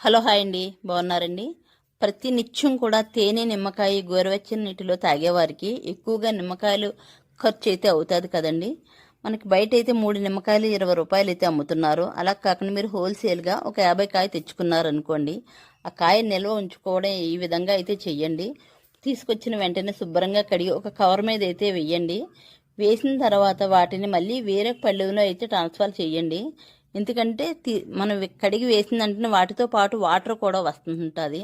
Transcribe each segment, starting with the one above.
Hello hi అండి. బాగున్నారండి? ప్రతి నిత్యం కూడా తేనె నిమ్మకాయ గోరువెచ్చని నీటిలో తాగేవారికి ఎక్కువగా నిమ్మకాయలు ఖర్చు అయితే అవుతుంది కదండి. మనకి బయట అయితే మూడు నిమ్మకాయలు ఇరవై రూపాయలు అయితే అమ్ముతున్నారు. అలా కాకుండా మీరు హోల్సేల్గా ఒక యాభై కాయ తెచ్చుకున్నారనుకోండి ఆ కాయ నిల్వ ఉంచుకోవడం ఈ విధంగా అయితే చెయ్యండి. తీసుకొచ్చిన వెంటనే శుభ్రంగా కడిగి ఒక కవర్ మీద అయితే వేయండి వేసిన తర్వాత వాటిని మళ్ళీ వేరే పళ్ళులో అయితే ట్రాన్స్ఫర్ చేయండి. ఎందుకంటే మనం కడిగి వేసిన వెంటనే వాటితో పాటు వాటర్ కూడా వస్తుంటుంది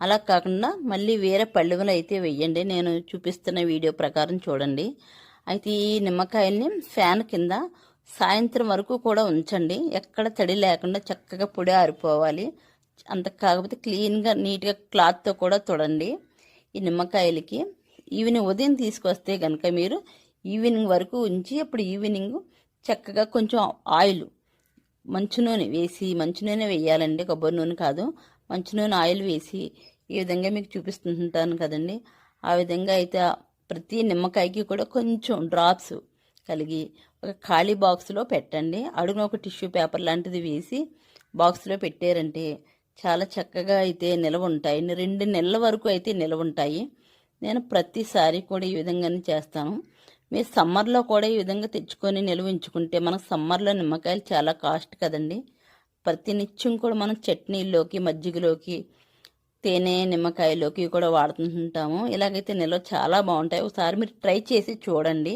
అలా కాకుండా మళ్ళీ వేరే పళ్ళులో అయితే వెయ్యండి నేను చూపిస్తున్న వీడియో ప్రకారం చూడండి. అయితే ఈ నిమ్మకాయల్ని ఫ్యాన్ కింద సాయంత్రం వరకు కూడా ఉంచండి. ఎక్కడ తడి లేకుండా చక్కగా పొడి ఆరిపోవాలి. అంత కాకపోతే క్లీన్గా నీట్గా క్లాత్తో కూడా తొడండి ఈ నిమ్మకాయలకి. ఈవినింగ్ ఉదయం తీసుకొస్తే కనుక మీరు ఈవినింగ్ వరకు ఉంచి అప్పుడు ఈవినింగ్ చక్కగా కొంచెం ఆయిల్ మంచు నూనె వేసి మంచు నూనె వేయాలండి కొబ్బరి నూనె కాదు. మంచు నూనె ఆయిల్ వేసి ఈ విధంగా మీకు చూపిస్తుంటాను కదండి. ఆ విధంగా అయితే ప్రతి నిమ్మకాయకి కూడా కొంచెం డ్రాప్స్ కలిగి ఒక ఖాళీ బాక్స్లో పెట్టండి. అడుగున ఒక టిష్యూ పేపర్ లాంటిది వేసి బాక్స్లో పెట్టారంటే చాలా చక్కగా అయితే నిలవ ఉంటాయి. రెండు నెలల వరకు అయితే నిలవ ఉంటాయి. నేను ప్రతిసారి కూడా ఈ విధంగానే చేస్తాను. మీరు సమ్మర్లో కూడా ఈ విధంగా తెచ్చుకొని నిల్వ ఉంచుకుంటే మనకు సమ్మర్లో నిమ్మకాయలు చాలా కాస్ట్ కదండి. ప్రతి నిత్యం కూడా మనం చట్నీల్లోకి మజ్జిగలోకి తేనె నిమ్మకాయలోకి కూడా వాడుతుంటాము ఇలాగైతే నిల్వ చాలా బాగుంటాయి. ఒకసారి మీరు ట్రై చేసి చూడండి.